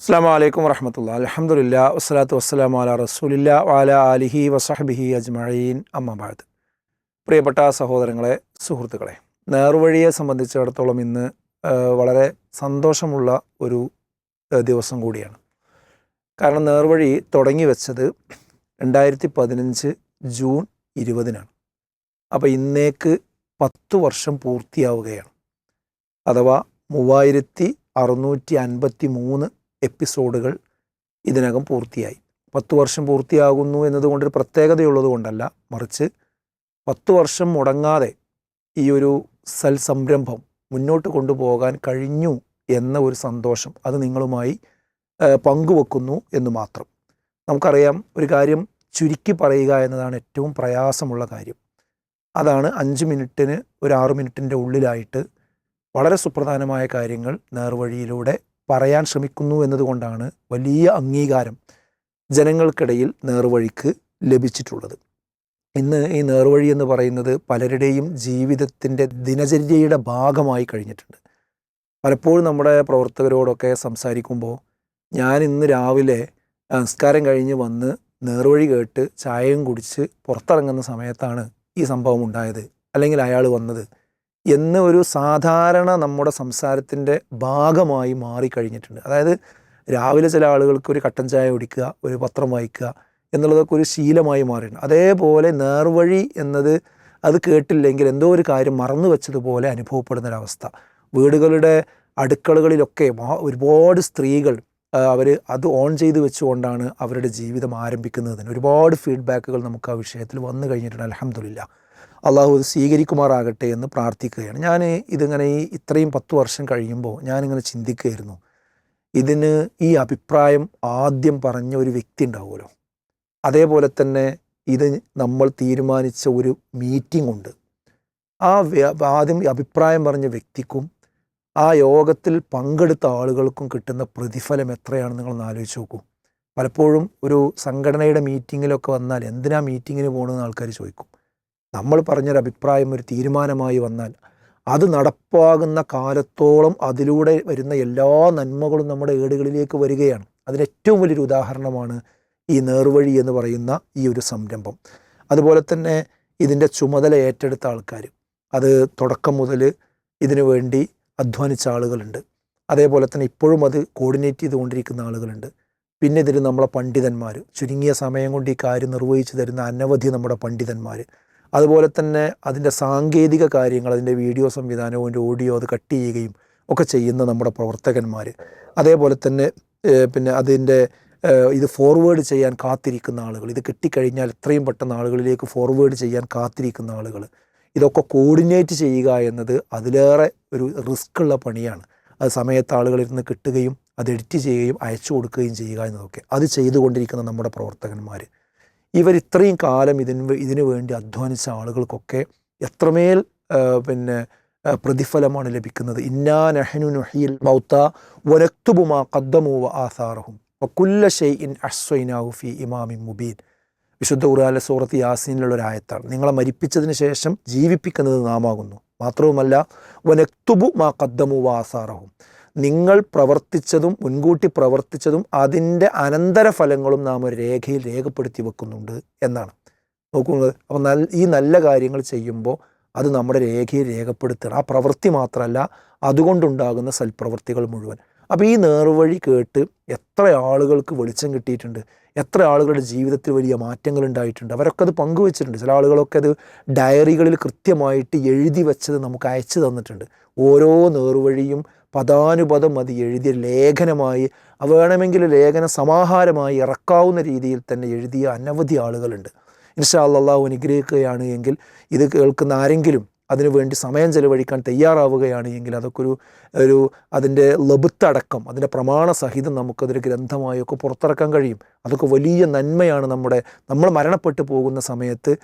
അസ്സാം വലൈക്കും വർഹമത്തുള്ള അലഹമുല്ല വസ്സലാത്തു വസ്സലാം അല റസൂലില്ല വാല അലിഹി വസഹബിഹി അജ്മഴീൻ അമ്മബാദ് പ്രിയപ്പെട്ട സഹോദരങ്ങളെ സുഹൃത്തുക്കളെ നേർവഴിയെ സംബന്ധിച്ചിടത്തോളം ഇന്ന് വളരെ സന്തോഷമുള്ള ഒരു ദിവസം കൂടിയാണ്. കാരണം നേർവഴി തുടങ്ങി വെച്ചത് രണ്ടായിരത്തി പതിനഞ്ച് ജൂൺ ഇരുപതിനാണ്. അപ്പോൾ ഇന്നേക്ക് പത്ത് വർഷം പൂർത്തിയാവുകയാണ്. അഥവാ മൂവായിരത്തി അറുന്നൂറ്റി അൻപത്തി മൂന്ന് എപ്പിസോഡുകൾ ഇതിനകം പൂർത്തിയായി. പത്ത് വർഷം പൂർത്തിയാകുന്നു എന്നതുകൊണ്ടൊരു പ്രത്യേകതയുള്ളത് കൊണ്ടല്ല മറിച്ച് പത്ത് വർഷം മുടങ്ങാതെ ഈ ഒരു സൽസംരംഭം മുന്നോട്ട് കൊണ്ടുപോകാൻ കഴിഞ്ഞു എന്ന ഒരു സന്തോഷം അത് നിങ്ങളുമായി പങ്കുവെക്കുന്നു എന്ന് മാത്രം. നമുക്കറിയാം ഒരു കാര്യം ചുരുക്കി പറയുക എന്നതാണ് ഏറ്റവും പ്രയാസമുള്ള കാര്യം. അതാണ് അഞ്ച് മിനിറ്റിന് ഒരു ആറ് മിനിറ്റിന്റെ ഉള്ളിലായിട്ട് വളരെ സുപ്രധാനമായ കാര്യങ്ങൾ നേർവഴിയിലൂടെ പറയാൻ ശ്രമിക്കുന്നു എന്നതുകൊണ്ടാണ് വലിയ അംഗീകാരം ജനങ്ങൾക്കിടയിൽ നേർവഴിക്ക് ലഭിച്ചിട്ടുള്ളത്. ഇന്ന് ഈ നേർവഴി എന്ന് പറയുന്നത് പലരുടെയും ജീവിതത്തിന്റെ ദിനചര്യയുടെ ഭാഗമായി കഴിഞ്ഞിട്ടുണ്ട്. പലപ്പോഴും നമ്മുടെ പ്രവർത്തകരോടൊക്കെ സംസാരിക്കുമ്പോൾ ഞാൻ ഇന്ന് രാവിലെ സംസ്കാരം കഴിഞ്ഞ് വന്ന് നേർവഴി കേട്ട് ചായയും കുടിച്ച് പുറത്തിറങ്ങുന്ന സമയത്താണ് ഈ സംഭവം ഉണ്ടായത് അല്ലെങ്കിൽ അയാൾ വന്നത് എന്ന് ഒരു സാധാരണ നമ്മുടെ സംസാരത്തിന്റെ ഭാഗമായി മാറിക്കഴിഞ്ഞിട്ടുണ്ട്. അതായത് രാവിലെ ചില ആളുകൾക്ക് ഒരു കട്ടൻ ചായ കുടിക്കുക ഒരു പത്രം വായിക്കുക എന്നുള്ളതൊക്കെ ഒരു ശീലമായി മാറിയിട്ടുണ്ട്. അതേപോലെ നേർവഴി എന്നത് അത് കേട്ടില്ലെങ്കിൽ എന്തോ ഒരു കാര്യം മറന്നു വെച്ചതുപോലെ അനുഭവപ്പെടുന്ന അനുഭവപ്പെടുന്നൊരവസ്ഥ. വീടുകളുടെ അടുക്കളകളിലൊക്കെ ഒരുപാട് സ്ത്രീകൾ അവർ അത് ഓൺ ചെയ്ത് വെച്ചുകൊണ്ടാണ് അവരുടെ ജീവിതം ആരംഭിക്കുന്നത് തന്നെ ഒരുപാട് ഫീഡ്ബാക്കുകൾ നമുക്ക് ആ വിഷയത്തിൽ വന്നു കഴിഞ്ഞിട്ടുണ്ട്. അലഹമില്ല അള്ളാഹു ഇത് സ്വീകരിക്കുമാറാകട്ടെ എന്ന് പ്രാർത്ഥിക്കുകയാണ്. ഞാൻ ഇതിങ്ങനെ ഈ ഇത്രയും പത്ത് വർഷം കഴിയുമ്പോൾ ഞാനിങ്ങനെ ചിന്തിക്കുകയായിരുന്നു. ഇതിന് ഈ അഭിപ്രായം ആദ്യം പറഞ്ഞ ഒരു വ്യക്തി ഉണ്ടാവുമല്ലോ. അതേപോലെ തന്നെ ഇത് നമ്മൾ തീരുമാനിച്ച ഒരു മീറ്റിംഗ് ഉണ്ട്. ആ ആദ്യം അഭിപ്രായം പറഞ്ഞ വ്യക്തിക്കും ആ യോഗത്തിൽ പങ്കെടുത്ത ആളുകൾക്കും കിട്ടുന്ന പ്രതിഫലം എത്രയാണെന്ന് നിങ്ങളൊന്ന് ആലോചിച്ച് നോക്കൂ. പലപ്പോഴും ഒരു സംഘടനയുടെ മീറ്റിങ്ങിലൊക്കെ വന്നാൽ എന്തിനാ മീറ്റിങ്ങിന് പോകണമെന്ന് ആൾക്കാർ ചോദിക്കും. നമ്മൾ പറഞ്ഞൊരു അഭിപ്രായം ഒരു തീരുമാനമായി വന്നാൽ അത് നടപ്പാകുന്ന കാലത്തോളം അതിലൂടെ വരുന്ന എല്ലാ നന്മകളും നമ്മുടെ ഏടുകളിലേക്ക് വരികയാണ്. അതിന് ഏറ്റവും വലിയൊരു ഉദാഹരണമാണ് ഈ നേർവഴി എന്ന് പറയുന്ന ഈ ഒരു സംരംഭം. അതുപോലെ തന്നെ ഇതിന്റെ ചുമതല ഏറ്റെടുത്ത ആൾക്കാർ. അത് തുടക്കം മുതൽ ഇതിനു വേണ്ടി അധ്വാനിച്ച ആളുകളുണ്ട്. അതേപോലെ തന്നെ ഇപ്പോഴും അത് കോർഡിനേറ്റ് ചെയ്തുകൊണ്ടിരിക്കുന്ന ആളുകളുണ്ട്. പിന്നെ ഇതിൽ നമ്മളെ പണ്ഡിതന്മാർ. ചുരുങ്ങിയ സമയം കൊണ്ട് ഈ കാര്യം നിർവഹിച്ചു തരുന്ന അനവധി നമ്മുടെ പണ്ഡിതന്മാർ. അതുപോലെ തന്നെ അതിന്റെ സാങ്കേതിക കാര്യങ്ങൾ അതിന്റെ വീഡിയോ സംവിധാനവും അതിന്റെ ഓഡിയോ അത് കട്ട് ചെയ്യുകയും ഒക്കെ ചെയ്യുന്ന നമ്മുടെ പ്രവർത്തകന്മാർ. അതേപോലെ തന്നെ പിന്നെ അതിന്റെ ഇത് ഫോർവേഡ് ചെയ്യാൻ കാത്തിരിക്കുന്ന ആളുകൾ. ഇത് കിട്ടിക്കഴിഞ്ഞാൽ എത്രയും പെട്ടെന്ന് ആളുകളിലേക്ക് ഫോർവേഡ് ചെയ്യാൻ കാത്തിരിക്കുന്ന ആളുകൾ. ഇതൊക്കെ കോർഡിനേറ്റ് ചെയ്യുക എന്നത് അതിലേറെ ഒരു റിസ്ക് ഉള്ള പണിയാണ്. അത് സമയത്ത് നിന്ന് കിട്ടുകയും അത് എഡിറ്റ് ചെയ്യുകയും അയച്ചു കൊടുക്കുകയും ചെയ്യുക എന്നതൊക്കെ. അത് ചെയ്തുകൊണ്ടിരിക്കുന്ന നമ്മുടെ പ്രവർത്തകന്മാർ. ഇവർ ഇത്രയും കാലം ഇതിന് ഇതിനു വേണ്ടി അധ്വാനിച്ച ആളുകൾക്കൊക്കെ എത്രമേൽ പിന്നെ പ്രതിഫലമാണ് ലഭിക്കുന്നത്. ഇന്നാ നഹനു നുഹിയിൽ മൗത്ത വനക്തുബുമാ കദ്ദമൂവ ആസാറഹും. വക്കുല്ല ഷെയ് ഇൻ ഫി ഇമാമി മുബീൻ. വിശുദ്ധ ഖുർആാനിലെ സൂറത്ത് യാസീനിലുള്ള ഒരു ആയത്താണ്. നിങ്ങളെ മരിപ്പിച്ചതിന് ശേഷം ജീവിപ്പിക്കുന്നത് നാമാകുന്നു. മാത്രവുമല്ല വനക്തുബു മാ കദ്ദമു വ ആസാറഹും. നിങ്ങൾ പ്രവർത്തിച്ചതും മുൻകൂട്ടി പ്രവർത്തിച്ചതും അതിന്റെ അനന്തരഫലങ്ങളും നാം ഒരു രേഖയിൽ രേഖപ്പെടുത്തി വെക്കുന്നുണ്ട് എന്നാണ്. നോക്കുന്നത് അപ്പോൾ നല്ല ഈ നല്ല കാര്യങ്ങൾ ചെയ്യുമ്പോൾ അത് നമ്മുടെ രേഖയിൽ രേഖപ്പെടുത്തണം. ആ പ്രവൃത്തി മാത്രമല്ല അതുകൊണ്ടുണ്ടാകുന്ന സൽപ്രവൃത്തികൾ മുഴുവൻ. അപ്പോൾ ഈ നേർവഴി കേട്ട് എത്ര ആളുകൾക്ക് വെളിച്ചം കിട്ടിയിട്ടുണ്ട് എത്ര ആളുകളുടെ ജീവിതത്തിൽ വലിയ മാറ്റങ്ങൾ ഉണ്ടായിട്ടുണ്ട് അവരൊക്കെ അത് പങ്കുവെച്ചിട്ടുണ്ട്. ചില ആളുകളൊക്കെ അത് ഡയറികളിൽ കൃത്യമായിട്ട് എഴുതി വെച്ചത് നമുക്ക് അയച്ചു തന്നിട്ടുണ്ട്. ഓരോ നേർവഴിയും പദാനുപദം അത് എഴുതിയ ലേഖനമായി വേണമെങ്കിൽ ലേഖന സമാഹാരമായി ഇറക്കാവുന്ന രീതിയിൽ തന്നെ എഴുതിയ അനവധി ആളുകളുണ്ട്. ഇൻഷാ അള്ളാഹു അനുഗ്രഹിക്കുകയാണ് എങ്കിൽ ഇത് കേൾക്കുന്ന ആരെങ്കിലും അതിനുവേണ്ടി സമയം ചെലവഴിക്കാൻ തയ്യാറാവുകയാണ് എങ്കിൽ അതൊക്കെ ഒരു ഒരു അതിന്റെ ലബുത്തടക്കം അതിന്റെ പ്രമാണ സഹിതം നമുക്കതൊരു ഗ്രന്ഥമായൊക്കെ പുറത്തിറക്കാൻ കഴിയും. അതൊക്കെ വലിയ നന്മയാണ് നമ്മുടെ നമ്മൾ മരണപ്പെട്ടു പോകുന്ന സമയത്ത്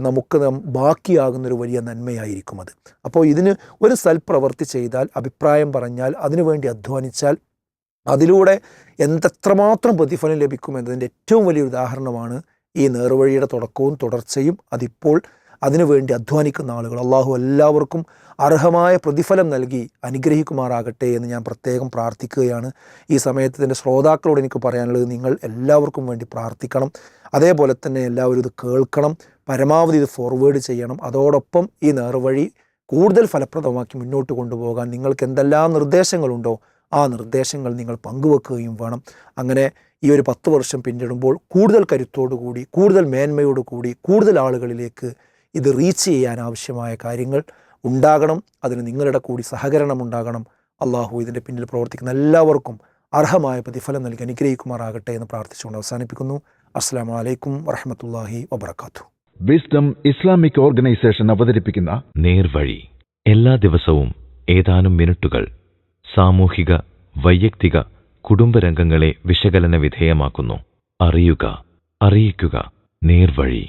നമുക്ക് ബാക്കിയാകുന്നൊരു വലിയ നന്മയായിരിക്കും അത്. അപ്പോൾ ഇതിന് ഒരു സൽപ്രവൃത്തി ചെയ്താൽ അഭിപ്രായം പറഞ്ഞാൽ അതിനുവേണ്ടി അധ്വാനിച്ചാൽ അതിലൂടെ എന്തെത്രമാത്രം പ്രതിഫലം ലഭിക്കും എന്നതിന്റെ ഏറ്റവും വലിയ ഉദാഹരണമാണ് ഈ നേർവഴിയുടെ തുടക്കവും തുടർച്ചയും അതിപ്പോൾ അതിനുവേണ്ടി അധ്വാനിക്കുന്ന ആളുകൾ. അള്ളാഹു എല്ലാവർക്കും അർഹമായ പ്രതിഫലം നൽകി അനുഗ്രഹിക്കുമാറാകട്ടെ എന്ന് ഞാൻ പ്രത്യേകം പ്രാർത്ഥിക്കുകയാണ്. ഈ സമയത്ത് ഇതിന്റെ ശ്രോതാക്കളോട് എനിക്ക് പറയാനുള്ളത് നിങ്ങൾ എല്ലാവർക്കും വേണ്ടി പ്രാർത്ഥിക്കണം. അതേപോലെ തന്നെ എല്ലാവരും ഇത് കേൾക്കണം. പരമാവധി ഇത് ഫോർവേഡ് ചെയ്യണം. അതോടൊപ്പം ഈ നേർവഴി കൂടുതൽ ഫലപ്രദമാക്കി മുന്നോട്ട് കൊണ്ടുപോകാൻ നിങ്ങൾക്ക് എന്തെല്ലാം നിർദ്ദേശങ്ങളുണ്ടോ ആ നിർദ്ദേശങ്ങൾ നിങ്ങൾ പങ്കുവെക്കുകയും വേണം. അങ്ങനെ ഈ ഒരു പത്ത് വർഷം പിന്നിടുമ്പോൾ കൂടുതൽ കരുത്തോടു കൂടി കൂടുതൽ മേന്മയോടുകൂടി കൂടുതൽ ആളുകളിലേക്ക് ഇത് റീച്ച് ചെയ്യാൻ ആവശ്യമായ കാര്യങ്ങൾ ഉണ്ടാകണം. അതിന് നിങ്ങളുടെ കൂടി സഹകരണം ഉണ്ടാകണം. അള്ളാഹു ഇതിന്റെ പിന്നിൽ പ്രവർത്തിക്കുന്ന എല്ലാവർക്കും അർഹമായ പ്രതിഫലം നൽകി അനുഗ്രഹിക്കുമാറാകട്ടെ എന്ന് പ്രാർത്ഥിച്ചുകൊണ്ട് അവസാനിപ്പിക്കുന്നു. അസ്സാം വലൈക്കും വറഹമത്തല്ലാഹി വബർക്കാത്തു വിസ്ഡം ഇസ്ലാമിക് ഓർഗനൈസേഷൻ അവതരിപ്പിക്കുന്ന നേർവഴി. എല്ലാ ദിവസവും ഏതാനും മിനിറ്റുകൾ സാമൂഹിക വൈയക്തിക കുടുംബരംഗങ്ങളെ വിശകലന വിധേയമാക്കുന്നു. അറിയുക അറിയിക്കുക. നേർവഴി.